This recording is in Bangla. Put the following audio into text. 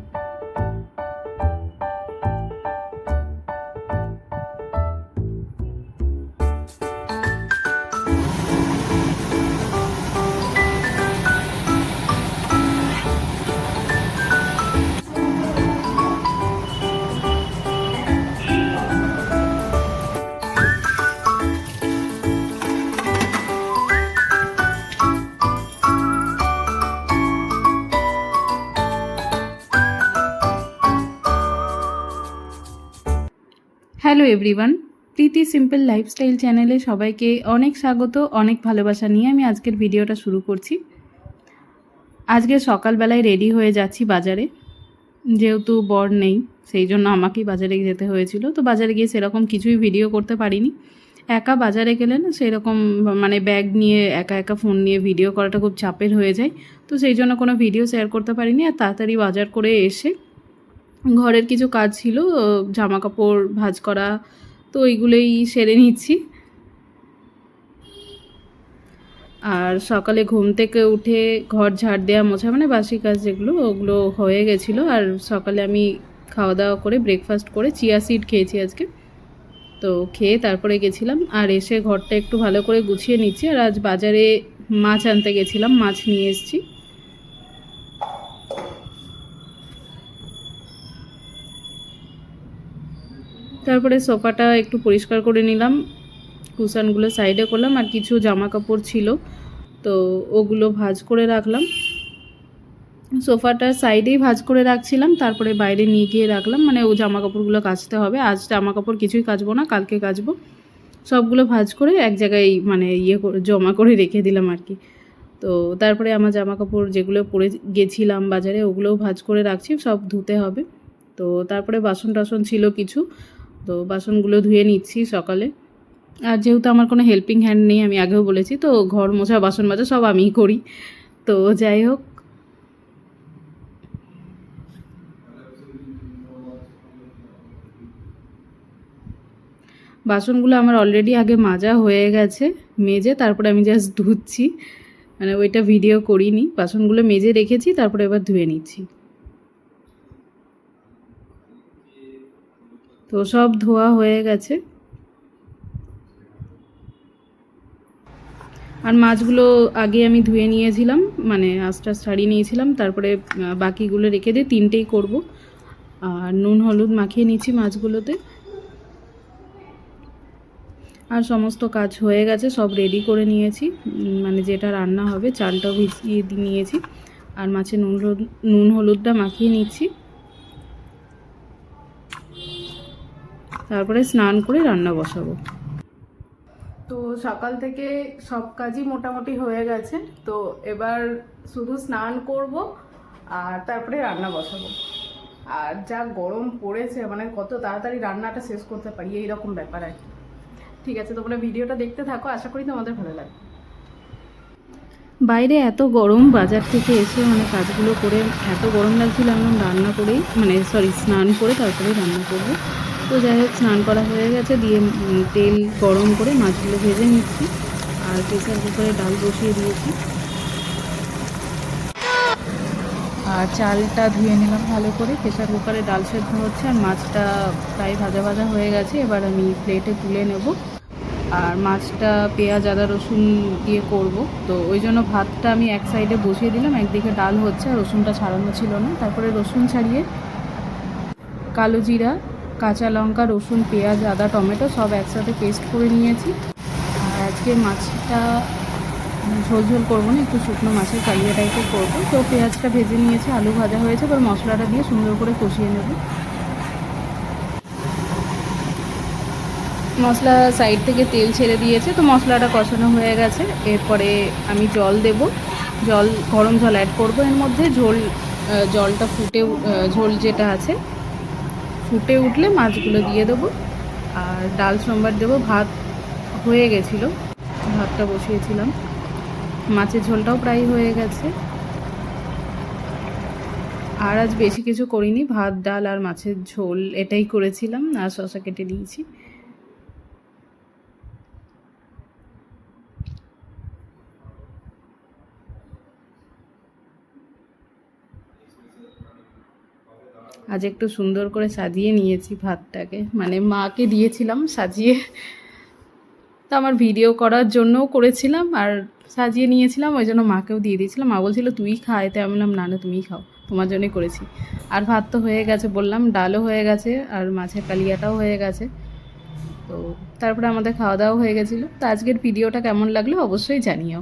time. Hello everyone, Preeti simple lifestyle চ্যানেলে সবাইকে অনেক স্বাগত, অনেক ভালোবাসা নিয়ে আমি আজকের ভিডিওটা শুরু করছি। আজকে সকালবেলায় রেডি হয়ে যাচ্ছি বাজারে। যেহেতু বর নেই, সেই জন্য আমাকেই বাজারে যেতে হয়েছিল। তো বাজারে গিয়ে সেরকম কিছুই ভিডিও করতে পারিনি। একা বাজারে গেলে না সেরকম মানে ব্যাগ নিয়ে, একা একা ফোন নিয়ে ভিডিও করাটা খুব চাপের হয়ে যায়। তো সেই জন্য কোনো ভিডিও শেয়ার করতে পারিনি, আর তাড়াতাড়ি বাজার করে এসে ঘরের কিছু কাজ ছিল জামা কাপড় ভাঁজ করা, তো ওইগুলোই সেরে নিচ্ছি। আর সকালে ঘুম থেকে উঠে ঘর ঝাড় দেওয়া মোছা মানে বাসি কাজ যেগুলো, ওগুলো হয়ে গেছিল। আর সকালে আমি খাওয়া দাওয়া করে ব্রেকফাস্ট করে চিয়া সিড খেয়েছি আজকে। তো খেয়ে তারপরে গেছিলাম, আর এসে ঘরটা একটু ভালো করে গুছিয়ে নিচ্ছি। আর আজ বাজারে মাছ আনতে গেছিলাম, মাছ নিয়ে এসেছি। তারপরে সোফাটা একটু পরিষ্কার করে নিলাম। কুশানগুলো সাইডে করলাম আর কিছু জামা কাপড় ছিল। তো ওগুলো ভাজ করে রাখলাম। সোফাটার সাইডেই ভাজ করে রাখছিলাম, তারপরে বাইরে নিয়ে গিয়ে রাখলাম। মানে ও জামা কাপড়গুলো কাচতে হবে। আজ জামা কাপড় কিছুই কাচবো না, কালকে কাচবো। সবগুলো ভাজ করে এক জায়গায় মানে ইয়ে জমা করে রেখে দিলাম আর কি। তো তারপরে আমার জামা কাপড় যেগুলো পরে গেছিলাম বাজারে, ওগুলোও ভাজ করে রাখছি, সব ধুতে হবে। তো তারপরে বাসন টাসন ছিল কিছু। তো বাসনগুলো ধুয়ে নিচ্ছি সকালে। আর যেহেতু আমার কোনো হেল্পিং হ্যান্ড নেই, আমি আগেও বলেছি, তো ঘর মোছা, বাসন মাজা সব আমিই করি। তো যাই হোক। বাসনগুলো আমার অলরেডি আগে মাজা হয়ে গেছে, মেজে তারপরে আমি জাস্ট ধুচ্ছি। মানে ওইটা ভিডিও করিনি। বাসনগুলো মেজে রেখেছি, তারপরে এবার ধুয়ে নিচ্ছি। তো সব ধোয়া হয়ে গেছে। আর মাছগুলো আগে আমি ধুয়ে নিয়েছিলাম মানে আস্তে ছাড়িয়ে নিয়েছিলাম, তারপরে বাকিগুলো রেখে দিয়ে তিনটেই করব। আর নুন, হলুদ মাখিয়ে নিচ্ছি মাছগুলোতে। আর সমস্ত কাজ হয়ে গেছে, সব রেডি করে নিয়েছি। মানে যেটা রান্না হবে, চালটাও ভিজিয়ে নিয়েছি। আর মাছে নুন নুন, হলুদটা মাখিয়ে নিচ্ছি। তারপরে স্নান করে রান্না বসাবো। তো সকাল থেকে সব কাজই মোটামুটি হয়ে গেছে। তো এবার শুধু স্নান করব আর তারপরে রান্না বসাবো। আর যা গরম পড়েছে মানে কত তাড়াতাড়ি রান্নাটা শেষ করতে পারি এইরকম ব্যাপার আর কি। ঠিক আছে তোমরা ভিডিওটা দেখতে থাকো আশা করি তোমাদের ভালো লাগবে। বাইরে এত গরম বাজার থেকে এসে মানে কাজগুলো করে এত গরম লাগছিল এমন রান্না করেই মানে সরি স্নান করে তারপরে রান্না করব। তো যাই হোক, স্নান করা হয়ে গেছে। দিয়ে তেল গরম করে মাছগুলো ভেজে নিচ্ছি। আর প্রেসার কুকারে ডাল বসিয়ে দিয়েছি। আর চালটা ধুয়ে নিলাম ভালো করে। প্রেসার কুকারে ডাল সেদ্ধ হচ্ছে আর মাছটা প্রায় ভাজা ভাজা হয়ে গেছে। এবার আমি প্লেটে তুলে নেব। আর মাছটা পেঁয়াজ, আদা, রসুন দিয়ে করব। তো ওই জন্য ভাতটা আমি এক সাইডে বসিয়ে দিলাম। একদিকে ডাল হচ্ছে আর রসুনটা ছাড়ানো ছিল না। তারপরে রসুন ছাড়িয়ে কালো জিরা কাঁচা লঙ্কা, রসুন, পেঁয়াজ, আদা, টমেটো সব একসাথে পেস্ট করে নিয়েছি। আর আজকে মাছটা ঝোল ঝোল করব না, একটু শুকনো মাছের কালিয়া টাইপের করব। তো পেঁয়াজটা ভেজে নিয়েছি, আলু ভাজা হয়েছে, এবার মশলাটা দিয়ে সুন্দর করে কষিয়ে নেব। মশলা সাইড থেকে তেল ছেড়ে দিয়েছে, তো মশলাটা কষানো হয়ে গেছে। এরপরে আমি জল দেব। জল, গরম জল অ্যাড করব। এর মধ্যে ঝোল জলটা ফুটে ঝোল যেটা আছে ফুটে উঠলে মাছগুলো দিয়ে দেবো। আর ডাল সোমবার দেবো, ভাত হয়ে গেছিল। ভাতটা বসিয়েছিলাম। মাছের ঝোলটাও প্রায় হয়ে গেছে। আর আজ বেশি কিছু করিনি, ভাত, ডাল আর মাছের ঝোল এটাই করেছিলাম। আর শশা কেটে দিয়েছি। আজ একটু সুন্দর করে সাজিয়ে নিয়েছি ভাতটাকে। মানে মাকে দিয়েছিলাম সাজিয়ে। তো আমার ভিডিও করার জন্যও করেছিলাম আর সাজিয়ে নিয়েছিলাম, ওই জন্য মাকেও দিয়ে দিয়েছিলাম। মা বলছিল, তুই খা। এতে আমি বললাম, না না, তুমিই খাও। তোমার জন্যই করেছি। আর ভাত তো হয়ে গেছে বললাম, ডালও হয়ে গেছে আর মাছের কালিয়াটাও হয়ে গেছে। তো তারপরে আমাদের খাওয়া দাওয়া হয়ে গেছিল। তো আজকের ভিডিওটা কেমন লাগল অবশ্যই জানিও।